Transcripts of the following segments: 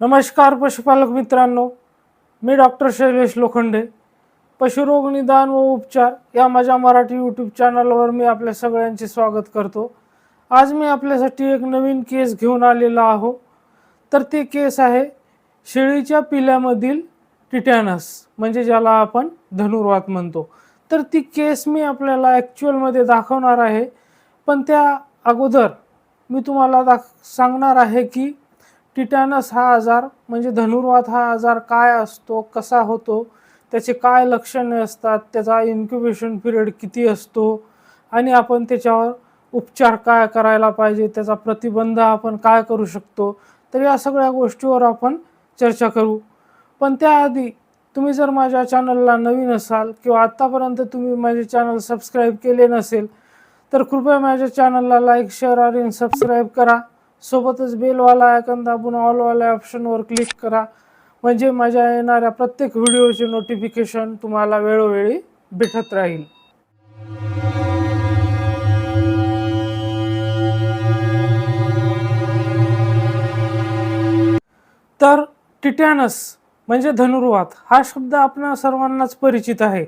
नमस्कार पशुपालक मित्रांनो मी डॉक्टर शैलेश लोखंडे. पशुरोग निदान व उपचार या माझ्या मराठी यूट्यूब चॅनलवर मी आपल्या सगळ्यांचे स्वागत करतो. आज मी आपल्यासाठी एक नवीन केस घेऊन आलेला आहो. तर ते केस आहे शेळीच्या पिल्यामधील टिटॅनस म्हणजे ज्याला आपण धनुर्वात म्हणतो. तर ती केस मी आपल्याला ॲक्च्युअलमध्ये दाखवणार आहे. पण त्या अगोदर मी तुम्हाला दाख सांगणार आहे की टिटॅनस हा आजार म्हणजे धनुर्वात हा आजार काय असतो कसा होतो त्याचे काय लक्षणे असतात त्याचा इन्क्युबेशन पिरियड किती असतो आणि आपण त्याच्यावर उपचार काय करायला पाहिजे त्याचा प्रतिबंध आपण काय करू शकतो तर या सगळ्या गोष्टीवर आपण चर्चा करू. पण त्याआधी तुम्ही जर माझ्या चॅनलला नवीन असाल किंवा आत्तापर्यंत तुम्ही माझे चॅनल सबस्क्राईब केले नसेल तर कृपया माझ्या चॅनलला लाईक शेअर आणि सबस्क्राईब करा. सोबतच बेलवाला आयकन दाबून ऑलवाल्या ऑप्शनवर क्लिक करा. म्हणजे माझ्या येणाऱ्या प्रत्येक व्हिडिओचे नोटिफिकेशन तुम्हाला वेळोवेळी भेटत राहील. तर टिटॅनस म्हणजे धनुर्वात. हा शब्द आपण सर्वांनाच परिचित आहे.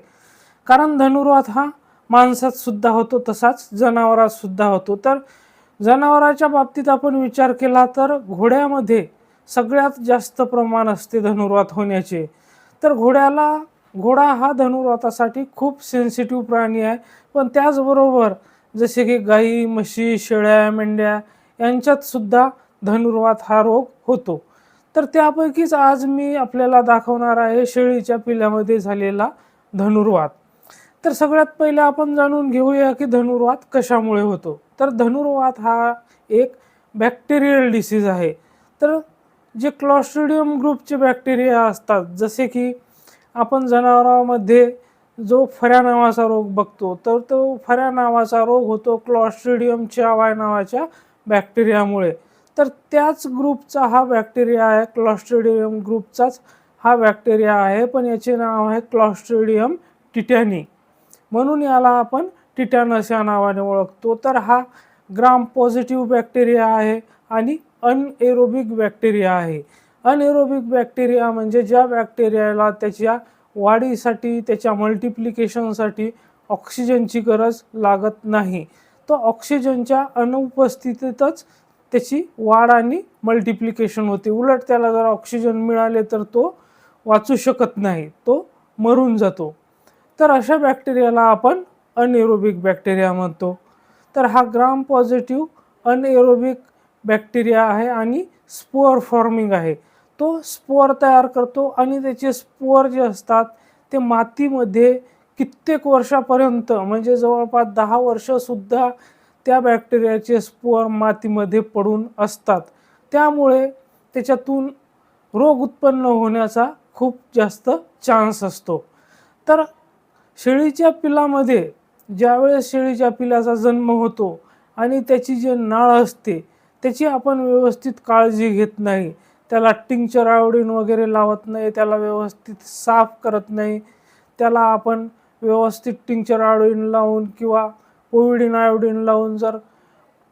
कारण धनुर्वात हा माणसात सुद्धा होतो तसाच जनावरात सुद्धा होतो. तर जनावराच्या बाबतीत आपण विचार केला तर घोड्यामध्ये सगळ्यात जास्त प्रमाण असते धनुर्वात होण्याचे. तर घोड्याला घोडा हा धनुर्वातासाठी खूप सेन्सिटिव्ह प्राणी आहे. पण त्याचबरोबर जसे की गाई म्हशी शेळ्या मेंढ्या यांच्यात सुद्धा धनुर्वात हा रोग होतो. तर त्यापैकीच आज मी आपल्याला दाखवणार आहे शेळीच्या पिल्यामध्ये झालेला धनुर्वात. तर सगळ्यात पहिले आपण जाणून घेऊया की धनुर्वात कशामुळे होतो. तर धनुर्वात हा एक बॅक्टेरियल डिसीज आहे. तर जे क्लॉस्ट्रिडियम ग्रुपचे बॅक्टेरिया असतात जसे की आपण जनावरांमध्ये जो फऱ्या नावाचा रोग बघतो तर तो फऱ्या नावाचा रोग होतो क्लॉस्ट्रिडियमच्या वाय नावाच्या बॅक्टेरियामुळे तर त्याच ग्रुपचा हा बॅक्टेरिया आहे क्लॉस्ट्रिडियम ग्रुपचाच हा बॅक्टेरिया आहे पण याचे नाव आहे क्लॉस्ट्रिडियम टिटॅनी म्हणून याला आपण टिटॅनस या नावाने ओळखतो. तर हा ग्राम पॉझिटिव्ह बॅक्टेरिया आहे आणि अनएरोबिक बॅक्टेरिया आहे. अनएरोबिक बॅक्टेरिया म्हणजे ज्या बॅक्टेरियाला त्याच्या वाढीसाठी त्याच्या मल्टिप्लिकेशनसाठी ऑक्सिजनची गरज लागत नाही. तो ऑक्सिजनच्या अनुपस्थितीतच त्याची वाढ आणि मल्टिप्लिकेशन होते. उलट त्याला जर ऑक्सिजन मिळाले तर तो वाचू शकत नाही तो मरून जातो. तर अशा बॅक्टेरियाला आपण अनएरोबिक बॅक्टेरिया म्हणतो. तर हा ग्राम पॉझिटिव्ह अनएरोबिक बॅक्टेरिया आहे आणि स्पोअर फॉर्मिंग आहे. तो स्पोअर तयार करतो आणि त्याचे स्पोअर जे असतात ते मातीमध्ये कित्येक वर्षापर्यंत म्हणजे जवळपास दहा वर्षसुद्धा त्या बॅक्टेरियाचे स्पोअर मातीमध्ये पडून असतात. त्यामुळे त्याच्यातून रोग उत्पन्न होण्याचा खूप जास्त चान्स असतो. तर शेळीच्या पिलामध्ये ज्यावेळेस शेळीच्या पिलाचा जन्म होतो आणि त्याची जे नाळ असते त्याची आपण व्यवस्थित काळजी घेत नाही. त्याला टिंक्चर आवडीन वगैरे लावत नाही त्याला व्यवस्थित साफ करत नाही. त्याला आपण व्यवस्थित टिंक्चर आयोडीन लावून किंवा कोविडीन आयोडीन लावून जर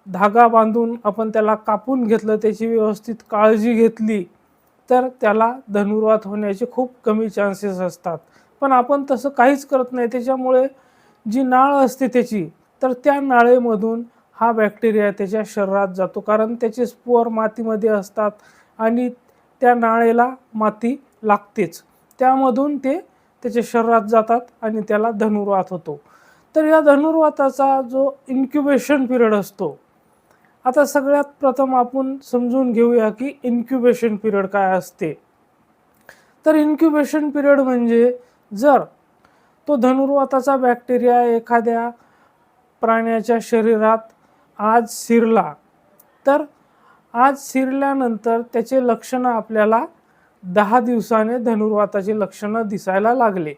धागा बांधून आपण त्याला कापून घेतलं त्याची व्यवस्थित काळजी घेतली तर त्याला धनुर्वात होण्याचे खूप कमी चान्सेस असतात. पण आपण तसं काहीच करत नाही. त्याच्यामुळे जी नाळ असते त्याची तर त्या नाळेमधून हा बॅक्टेरिया त्याच्या शरीरात जातो. कारण त्याचे स्पोअर मातीमध्ये असतात आणि त्या नाळेला माती लागतेच. त्यामधून ते त्याच्या शरीरात जातात आणि त्याला धनुर्वात होतो. तर या धनुर्वाताचा जो इन्क्युबेशन पिरियड असतो आता सगळ्यात प्रथम आपण समजून घेऊया की इन्क्युबेशन पिरियड काय असते. तर इन्क्युबेशन पिरियड म्हणजे जर तो धनुर्वाताचा बॅक्टेरिया एखाद्या प्राण्याच्या शरीरात आज शिरला. तर आज शिरल्यानंतर त्याचे लक्षणं आपल्याला दहा दिवसाने धनुर्वाताचे लक्षणं दिसायला लागले.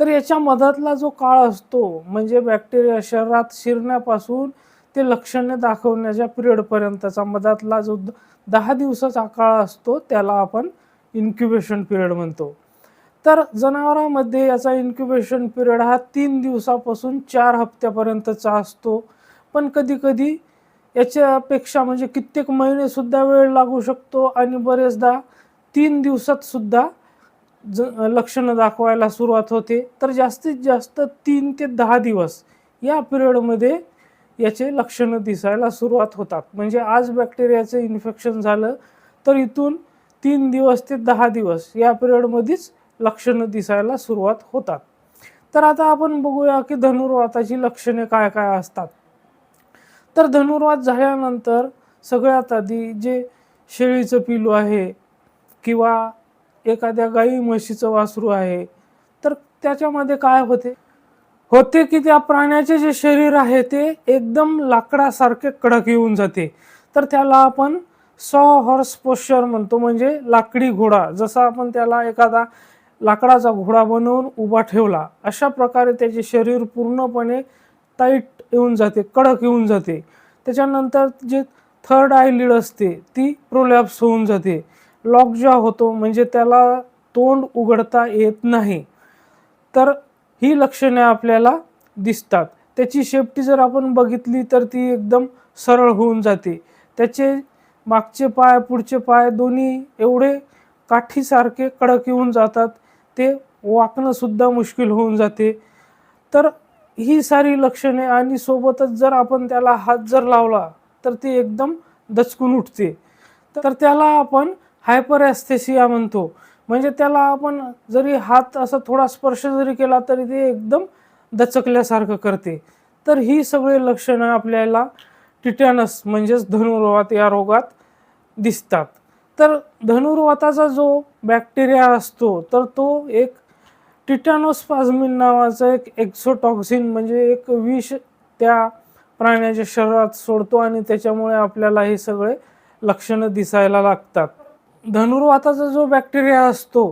तर याच्या मधातला जो काळ असतो म्हणजे बॅक्टेरिया शरीरात शिरण्यापासून ते लक्षणे दाखवण्याच्या पिरियडपर्यंतचा मधातला जो द- दहा दिवसाचा काळ असतो त्याला आपण इन्क्युबेशन पिरियड म्हणतो. तर जनावरांमध्ये याचा इन्क्युबेशन पिरियड हा तीन दिवसापासून चार हप्त्यापर्यंतचा असतो. पण कधीकधी याच्यापेक्षा म्हणजे कित्येक महिनेसुद्धा वेळ लागू शकतो आणि बरेचदा तीन दिवसातसुद्धा ज लक्षणं दाखवायला सुरुवात होते. तर जास्तीत जास्त तीन ते दहा दिवस या पिरियडमध्ये याचे लक्षणं दिसायला सुरुवात होतात. म्हणजे आज बॅक्टेरियाचं इन्फेक्शन झालं तर इथून तीन दिवस ते दहा दिवस या पिरियडमध्येच लक्षणं दिसायला सुरुवात होतात. तर आता आपण बघूया की धनुर्वाताची लक्षणे काय काय असतात. तर धनुर्वात झाल्यानंतर सगळ्यात आधी जे शेळीचं पिलू आहे किंवा एखाद्या गाई म्हशीचं वासरू आहे तर त्याच्यामध्ये काय होते? होते की त्या प्राण्याचे जे शरीर आहे ते एकदम लाकडासारखे कडक येऊन जाते. तर त्याला आपण सॉ हॉर्स पोश्चर म्हणतो म्हणजे लाकडी घोडा. जसा आपण त्याला एखादा लाकडाचा घोडा बनवून उभा ठेवला. अशा प्रकारे त्याचे शरीर पूर्णपणे टाईट येऊन जाते कडक येऊन जाते. त्याच्यानंतर जे थर्ड आय लीड असते ती प्रोलॅप्स होऊन जाते. लॉकजॉ होतो म्हणजे त्याला तोंड उघडता येत नाही. तर ही लक्षणे आपल्याला दिसतात. त्याची शेपटी जर आपण बघितली तर ती एकदम सरळ होऊन जाते. त्याचे मागचे पाय पुढचे पाय दोन्ही एवढे काठीसारखे कडक येऊन जातात ते वाकणंसुद्धा मुश्किल होऊन जाते. तर ही सारी लक्षणे आणि सोबतच जर आपण त्याला हात जर लावला तर ती एकदम दचकून उठते. तर त्याला आपण हायपर ॲस्थेसिया म्हणतो. म्हणजे त्याला आपण जरी हात असा थोडा स्पर्श जरी केला तरी ते एकदम दचकल्यासारखं करते. तर ही सगळी लक्षणं आपल्याला टिटॅनस म्हणजेच धनुर्वात या रोगात दिसतात. तर धनुर्वाताचा जो बॅक्टेरिया असतो तर तो एक टिटॅनोस्पाझमिन नावाचं एक एक्झोटॉक्सिन म्हणजे एक विष त्या प्राण्याच्या शरीरात सोडतो आणि त्याच्यामुळे आपल्याला हे सगळे लक्षणं दिसायला लागतात. धनुर्वाताचा जो बॅक्टेरिया असतो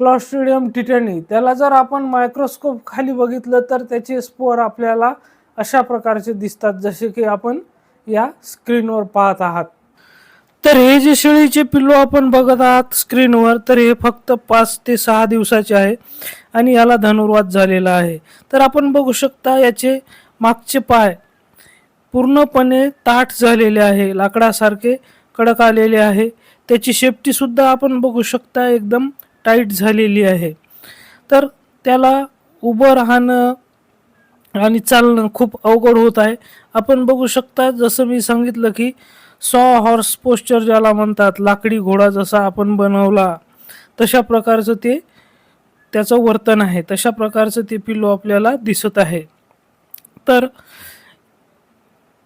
क्लॉस्ट्रिडियम टिटॅनी त्याला जर आपण मायक्रोस्कोप खाली बघितलं तर त्याचे स्पोअर आपल्याला अशा प्रकारचे दिसतात जसे की आपण या स्क्रीनवर पाहत आहात. तर हे जे शेळीचे पिल्लू आपण बघत आहात स्क्रीनवर तर हे फक्त पाच ते सहा दिवसाचे आहे आणि याला धनुर्वाद झालेला आहे. तर आपण बघू शकता याचे मागचे पाय पूर्णपणे ताठ झालेले आहे लाकडासारखे कडक आलेले आहे. त्याची शेपटीसुद्धा आपण बघू शकता एकदम टाईट झालेली आहे. तर त्याला उभं राहणं आणि चालणं खूप अवघड होत आहे. आपण बघू शकता जसं मी सांगितलं की सॉ हॉर्स पोस्चर ज्याला म्हणतात लाकडी घोडा जसा आपण बनवला तशा प्रकारचं ते त्याचं वर्तन आहे. तशा प्रकारचं ते पिल्लू आपल्याला दिसत आहे. तर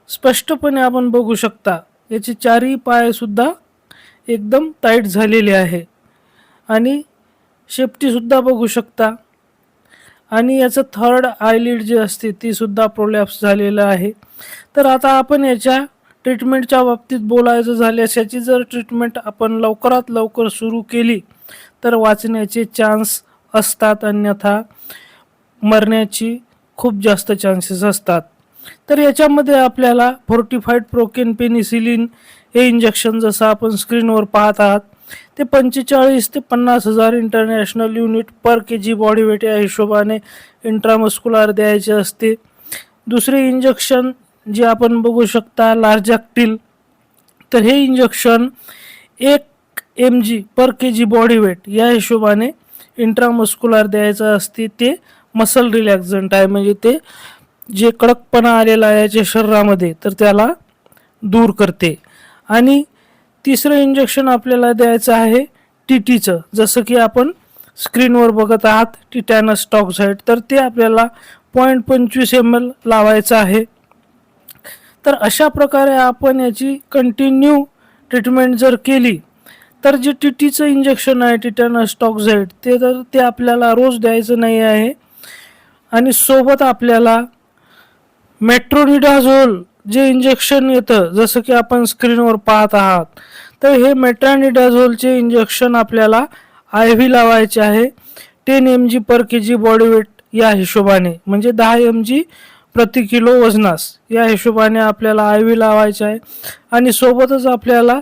स्पष्टपणे आपण बघू शकता याचे चारही पायसुद्धा एकदम टाईट झालेले आहे. आणि शेपटीसुद्धा बघू शकता. आणि याचं थर्ड आयलिड जे असते तीसुद्धा प्रोलॅप्स झालेलं आहे. तर आता आपण याच्या ट्रीटमेंटच्या बाबतीत बोलायचं झाल्यास याची जर ट्रीटमेंट आपण लवकरात लवकर सुरू केली तर वाचण्याचे चान्स असतात. अन्यथा मरण्याची खूप जास्त चान्सेस असतात. तर याच्यामध्ये आपल्याला फोर्टिफाईड प्रोकेन पेनिसिलिन हे इंजेक्शन जसं आपण स्क्रीनवर पाहत आहात ते पंचेचाळीस ते पन्नास हजार international unit per K G body weight या हिशोबाने इंट्रामस्कुलार द्यायचे असते. दुसरे इंजेक्शन जे आपण बघू शकता लार्जाक्टिल तर हे इंजेक्शन एक M G per K G body weight या हिशोबाने इंट्रामस्क्युलर द्यायचं असते. ते मसल रिलॅक्झंट आहे. म्हणजे ते जे कडकपणा आलेला आहे याच्या शरीरामध्ये तर त्याला दूर करते. आणि तिसरं इंजेक्शन आपल्याला द्यायचं आहे टी टीचं जसं की आपण स्क्रीनवर बघत आहात टिटॅनस टॉक्साईड तर ते आपल्याला पॉईंट पंचवीस एम एल लावायचं आहे. तर अशा प्रकारे आपण याची कंटिन्यू ट्रीटमेंट जर केली तर जे टी टीचं इंजेक्शन आहे टिटॅनस टॉक्झाईड ते तर ते आपल्याला रोज द्यायचं नाही आहे. आणि सोबत आपल्याला मेट्रोनिडाझोल जे इंजेक्शन येतं जसं की आपण स्क्रीनवर पाहत आहात तर हे मेट्रॅनिडाझोलचे इंजेक्शन आपल्याला आय व्ही लावायचे आहे. Ten M G per K G body weight या हिशोबाने म्हणजे दहा एम जी प्रति किलो वजनास. या हिशोबाने आपल्याला आय व्ही लावायचं आहे. आणि सोबतच आपल्याला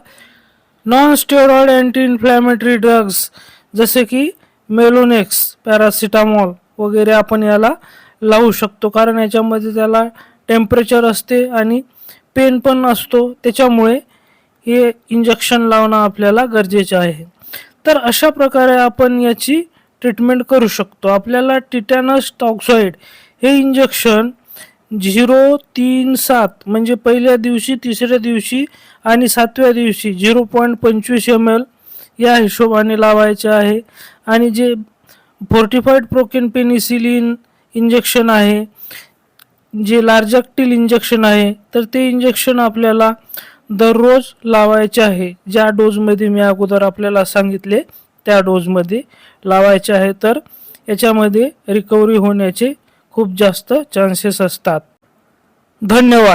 non steroid anti inflammatory drugs जसे की मेलोनेक्स पॅरासिटामॉल वगैरे आपण याला लावू शकतो. कारण याच्यामध्ये त्याला टेम्परेचर असते आणि पेन पण असतो. त्याच्यामुळे हे इंजेक्शन लावणं आपल्याला गरजेचे आहे. तर अशा प्रकारे आपण याची ट्रीटमेंट करू शकतो. आपल्याला टिटॅनस टॉक्साईड हे इंजेक्शन झिरो तीन सात म्हणजे पहिल्या दिवशी तिसऱ्या दिवशी आणि सातव्या दिवशी झिरो पॉईंट पंचवीस एम एल या हिशोबाने लावायचे आहे. आणि जे फोर्टिफाईड प्रोकेन पेनिसिलिन इंजेक्शन आहे जे लार्जॅक्टिल इंजेक्शन आहे तर ते इंजेक्शन आपल्याला दररोज लावायचे आहे. ज्या डोजमध्ये मी अगोदर आपल्याला सांगितले त्या डोजमध्ये लावायचे आहे. तर याच्यामध्ये रिकव्हरी होण्याचे खूप जास्त चान्सेस असतात. धन्यवाद.